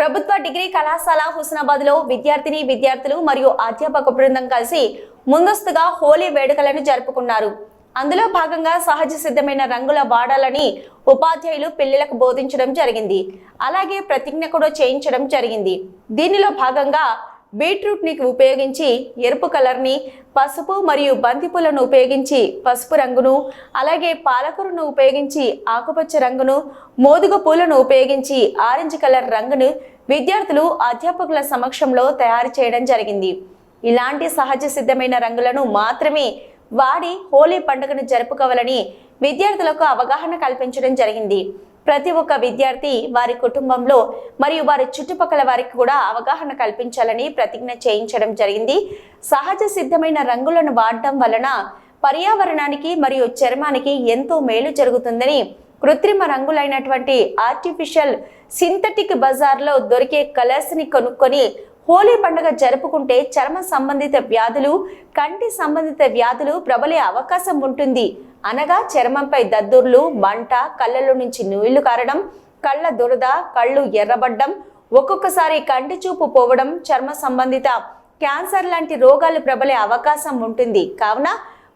ప్రభుత్వ డిగ్రీ కళాశాల హుస్నాబాద్లో విద్యార్థిని విద్యార్థులు మరియు అధ్యాపక బృందం కలిసి ముందస్తుగా హోలీ వేడుకలను జరుపుకున్నారు. అందులో భాగంగా సహజ సిద్ధమైన రంగుల వాడాలని ఉపాధ్యాయులు పిల్లలకు బోధించడం జరిగింది. అలాగే ప్రతిజ్ఞ కూడా చేయించడం జరిగింది. దీనిలో భాగంగా బీట్రూట్ని ఉపయోగించి ఎరుపు కలర్ని పసుపు మరియు బంతిపూలను ఉపయోగించి పసుపు రంగును అలాగే పాలకూరను ఉపయోగించి ఆకుపచ్చ రంగును మోదుగ పూలను ఉపయోగించి ఆరెంజ్ కలర్ రంగును విద్యార్థులు అధ్యాపకుల సమక్షంలో తయారు చేయడం జరిగింది. ఇలాంటి సహజ సిద్ధమైన రంగులను మాత్రమే వాడి హోలీ పండుగను జరుపుకోవాలని విద్యార్థులకు అవగాహన కల్పించడం జరిగింది. ప్రతి ఒక్క విద్యార్థి వారి కుటుంబంలో మరియు వారి చుట్టుపక్కల వారికి కూడా అవగాహన కల్పించాలని ప్రతిజ్ఞ చేయించడం జరిగింది. సహజ సిద్ధమైన రంగులను వాడటం వలన పర్యావరణానికి మరియు చర్మానికి ఎంతో మేలు జరుగుతుందని కృత్రిమ రంగులైనటువంటి ఆర్టిఫిషియల్ సింథటిక్ బజార్లో దొరికే కలర్స్ని కొనుక్కొని హోలీ పండుగ జరుపుకుంటే చర్మ సంబంధిత వ్యాధులు కంటి సంబంధిత వ్యాధులు ప్రబలే అవకాశం ఉంటుంది. అనగా చర్మంపై దద్దుర్లు మంట కళ్ళలో నుంచి నీళ్ళు కారడం కళ్ళ దురద కళ్ళు ఎర్రబడ్డం ఒక్కొక్కసారి కంటి చూపు పోవడం చర్మ సంబంధిత క్యాన్సర్ లాంటి రోగాలు ప్రబలే అవకాశం ఉంటుంది. కావున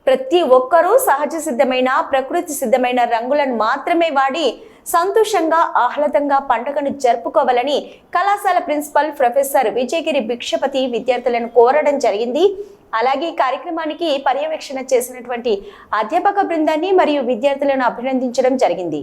ప్రతి ఒక్కరూ సహజ సిద్ధమైన ప్రకృతి సిద్ధమైన రంగులను మాత్రమే వాడి సంతోషంగా ఆహ్లాదంగా పండుగను జరుపుకోవాలని కళాశాల ప్రిన్సిపల్ ప్రొఫెసర్ విజయగిరి భిక్షపతి విద్యార్థులను కోరడం జరిగింది. అలాగే ఈ కార్యక్రమానికి పర్యవేక్షణ చేసినటువంటి అధ్యాపక బృందాన్ని మరియు విద్యార్థులను అభినందించడం జరిగింది.